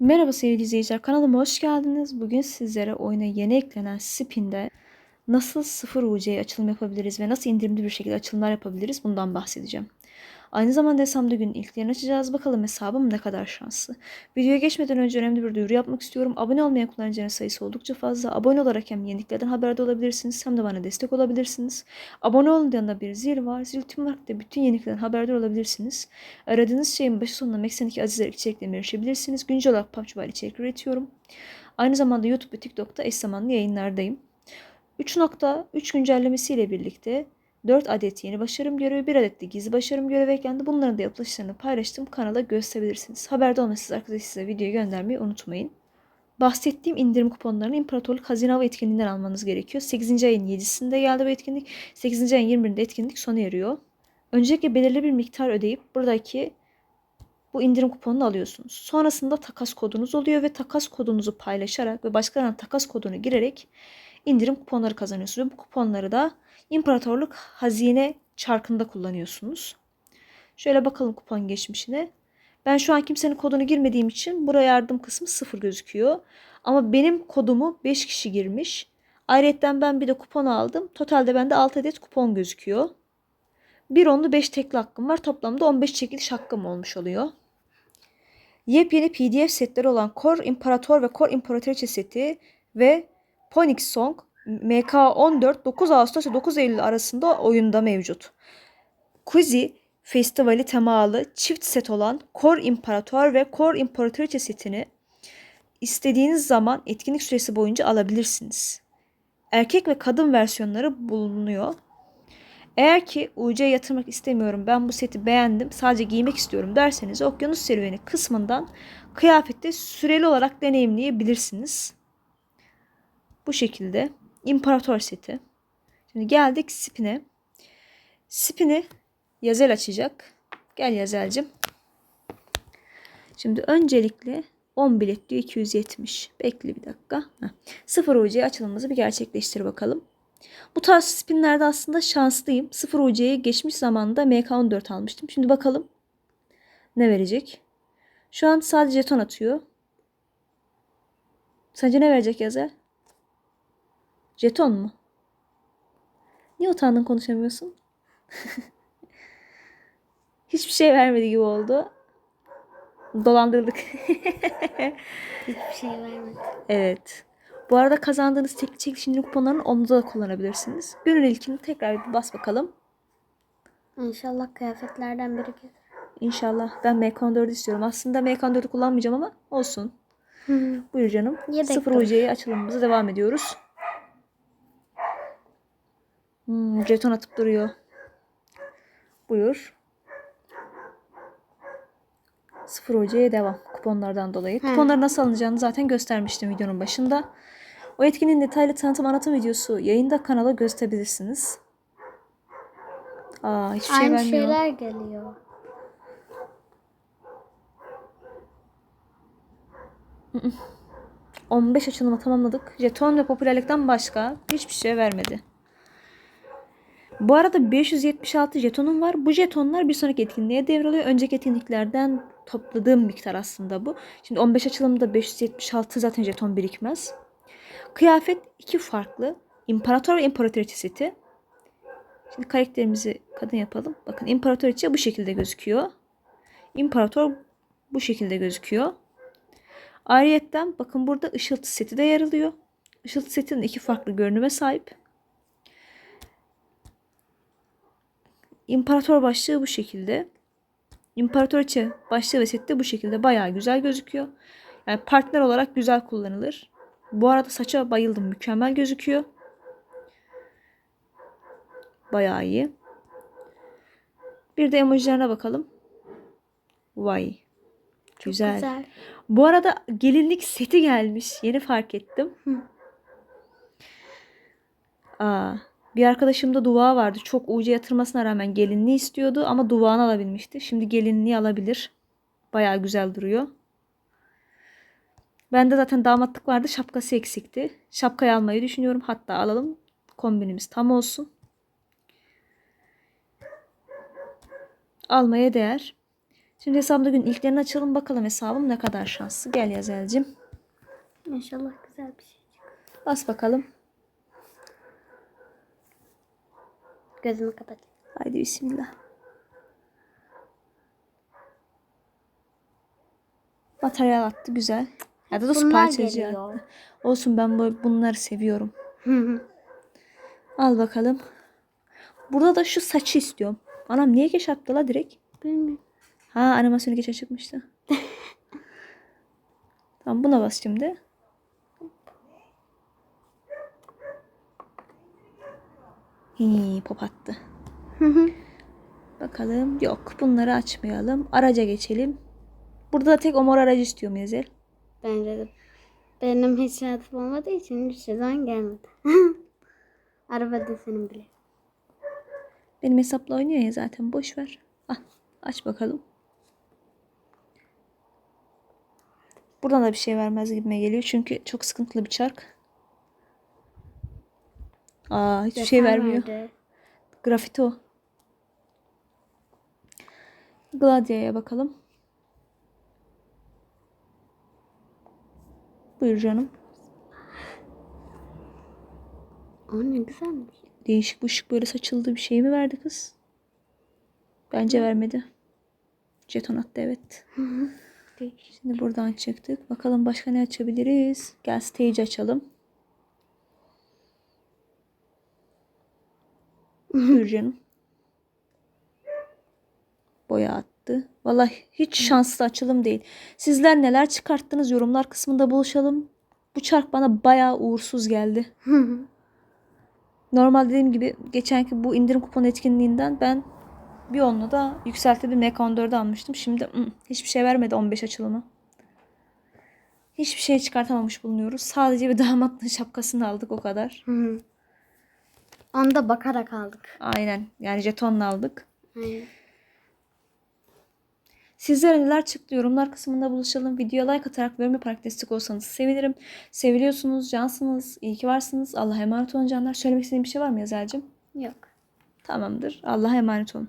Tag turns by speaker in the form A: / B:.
A: Merhaba sevgili izleyiciler, kanalıma hoş geldiniz. Bugün sizlere oyuna yeni eklenen Spin'de nasıl 0 UC'ye açılım yapabiliriz ve nasıl indirimli bir şekilde açılımlar yapabiliriz bundan bahsedeceğim. Aynı zamanda hesabımda günün ilklerini açacağız. Bakalım hesabım ne kadar şanslı. Videoya geçmeden önce önemli bir duyuru yapmak istiyorum. Abone olmayan kullanıcıların sayısı oldukça fazla. Abone olarak hem yeniliklerden haberdar olabilirsiniz hem de bana destek olabilirsiniz. Abone olun yanında bir zil var. Zil tüm da bütün yeniliklerden haberdar olabilirsiniz. Aradığınız şeyin başı sonuna Meksen'deki azizler içeriklerine erişebilirsiniz. Güncel olarak PUBG Mobile içerik üretiyorum. Aynı zamanda YouTube ve TikTok'ta eş zamanlı yayınlardayım. 3.3 güncellemesiyle birlikte 4 adet yeni başarım görevi, 1 adet de gizli başarım görevi eklendi. Bunların da yapılışlarını paylaştım. Kanala gösterebilirsiniz. Haberde olmasınız arkadaşlar size videoyu göndermeyi unutmayın. Bahsettiğim indirim kuponlarını İmparatorluk Hazine Hava etkinliğinden almanız gerekiyor. 8. ayın 7'sinde geldi bu etkinlik. 8. ayın 21'inde etkinlik sona eriyor. Öncelikle belirli bir miktar ödeyip buradaki bu indirim kuponunu alıyorsunuz. Sonrasında takas kodunuz oluyor ve takas kodunuzu paylaşarak ve başkalarına takas kodunu girerek indirim kuponları kazanıyorsunuz. Ve bu kuponları da İmparatorluk Hazine çarkında kullanıyorsunuz. Şöyle bakalım kupon geçmişine. Ben şu an kimsenin kodunu girmediğim için buraya yardım kısmı sıfır gözüküyor. Ama benim kodumu 5 kişi girmiş. Ayrıca ben bir de kupon aldım. Totalde bende 6 adet kupon gözüküyor. Bir onlu 5 tekli hakkım var. Toplamda 15 çekiliş hakkım olmuş oluyor. Yepyeni PDF setleri olan Kor İmparator ve Kor İmparatoriçe seti ve Phoenix Song MK14 9 Ağustos ve 9 Eylül arasında oyunda mevcut. Kuzi Festivali temalı çift set olan Kor İmparator ve Kor İmparatoriçe setini istediğiniz zaman etkinlik süresi boyunca alabilirsiniz. Erkek ve kadın versiyonları bulunuyor. Eğer ki UC yatırmak istemiyorum ben bu seti beğendim sadece giymek istiyorum derseniz okyanus serüveni kısmından kıyafette süreli olarak deneyimleyebilirsiniz. Bu şekilde imparator seti. Şimdi geldik spine. Spini Yazel açacak. Gel Yazel'cim. Şimdi öncelikle 10 bilet diyor 270. Bekle bir dakika. Heh. 0 UC açılımımızı bir gerçekleştir bakalım. Bu tarz spinlerde aslında şanslıyım. 0 UC'ye geçmiş zamanda MK14 almıştım. Şimdi bakalım ne verecek. Şu an sadece jeton atıyor. Sence ne verecek Yazel? Jeton mu? Niye utandın konuşamıyorsun? Hiçbir şey vermedi gibi oldu. Dolandırdık.
B: Hiçbir şey vermedi.
A: evet. Bu arada kazandığınız tekli çekilişimli kuponlarını onda da kullanabilirsiniz. Günün ilkini tekrar bir bas bakalım.
B: İnşallah kıyafetlerden biri gelir.
A: İnşallah. Ben MK14 istiyorum. Aslında MK14'ü kullanmayacağım ama olsun.
B: Hı.
A: Buyur canım.
B: Yedek
A: 0
B: dur.
A: UC'ye açılımımıza devam ediyoruz. Hmm, jeton atıp duruyor. Buyur. 0 UC'ye devam. Kuponlardan dolayı. Kuponları nasıl alınacağını zaten göstermiştim videonun başında. O etkinin detaylı tanıtım anlatım videosu yayında kanala gösterebilirsiniz. Aa hiçbir şey
B: Aynı
A: vermiyor.
B: şeyler geliyor.
A: Hı 15 açılımı tamamladık. Jeton ve popülerlikten başka hiçbir şey vermedi. Bu arada 576 jetonum var. Bu jetonlar bir sonraki etkinliğe devralıyor. Önceki etkinliklerden topladığım miktar aslında bu. Şimdi 15 açılımda 576 zaten jeton birikmez. Kıyafet iki farklı. İmparator ve İmparatoriçe seti. Şimdi karakterimizi kadın yapalım. Bakın İmparatoriçe bu şekilde gözüküyor. İmparator bu şekilde gözüküyor. Ayrıyetten bakın burada ışıltı seti de yer alıyor. Işıltı setinin iki farklı görünüme sahip. İmparator başlığı bu şekilde. İmparatoriçe başlığı ve seti de bu şekilde bayağı güzel gözüküyor. Yani partner olarak güzel kullanılır. Bu arada saça bayıldım. Mükemmel gözüküyor. Bayağı iyi. Bir de emojilerine bakalım. Vay.
B: Çok
A: güzel.
B: güzel.
A: Bu arada gelinlik seti gelmiş. Yeni fark ettim.
B: Hı.
A: Aa, bir arkadaşımda dua vardı. Çok uca yatırmasına rağmen gelinliği istiyordu ama duvağını alabilmişti. Şimdi gelinliği alabilir. Bayağı güzel duruyor. Bende zaten damatlık vardı. Şapkası eksikti. Şapkayı almayı düşünüyorum. Hatta alalım. Kombinimiz tam olsun. Almaya değer. Şimdi hesabımda gün ilklerini açalım bakalım hesabım ne kadar şanslı. Gel Yazel'cim.
B: İnşallah güzel bir şey.
A: Bas bakalım.
B: Gözümü kapat.
A: Haydi bismillah. Materyal attı güzel. Ya da
B: geliyor.
A: attı. Olsun ben bu, bunları seviyorum. Al bakalım. Burada da şu saçı istiyorum. Anam niye geç attı la direkt?
B: Bilmiyorum.
A: Ha animasyonu geç çıkmıştı. tamam buna bas şimdi. Hii, pop attı. Bakalım. Yok. Bunları açmayalım. Araca geçelim. Burada da tek o mor aracı istiyorum Yezel.
B: Bence de. Benim hiç şansım olmadığı için hiç zaman gelmedi. Araba desenim bile.
A: Benim hesapla oynuyor ya zaten. Boş ver. Ah, aç bakalım. Buradan da bir şey vermez gibime geliyor. Çünkü çok sıkıntılı bir çark. Aa, hiçbir şey vermiyor.
B: verdi.
A: Grafiti o. Gladia'ya bakalım. Buyur canım.
B: O ne güzelmiş.
A: Değişik bu şık böyle saçıldı bir şey mi verdi kız? Bence vermedi. Jeton attı evet. Şimdi buradan çıktık. Bakalım başka ne açabiliriz? Gel stage açalım. Canım. Boya attı. Vallahi hiç şanslı açılım değil. Sizler neler çıkarttınız yorumlar kısmında buluşalım. Bu çark bana bayağı uğursuz geldi. Normal dediğim gibi geçenki bu indirim kupon etkinliğinden ben bir onlu da yükselti bir Mac 14 almıştım. Şimdi hiçbir şey vermedi 15 açılımı. Hiçbir şey çıkartamamış bulunuyoruz. Sadece bir damatlığın şapkasını aldık o kadar.
B: Hı hı. Onu da bakarak aldık.
A: Aynen. Yani jetonla aldık.
B: Aynen.
A: Sizlere neler çıktı yorumlar kısmında buluşalım. Videoya like atarak yorum yaparak destek olsanız sevinirim. Seviliyorsunuz, cansınız, iyi ki varsınız. Allah'a emanet olun canlar. Söylemek istediğin bir şey var mı Yazel'cim?
B: Yok.
A: Tamamdır. Allah'a emanet olun.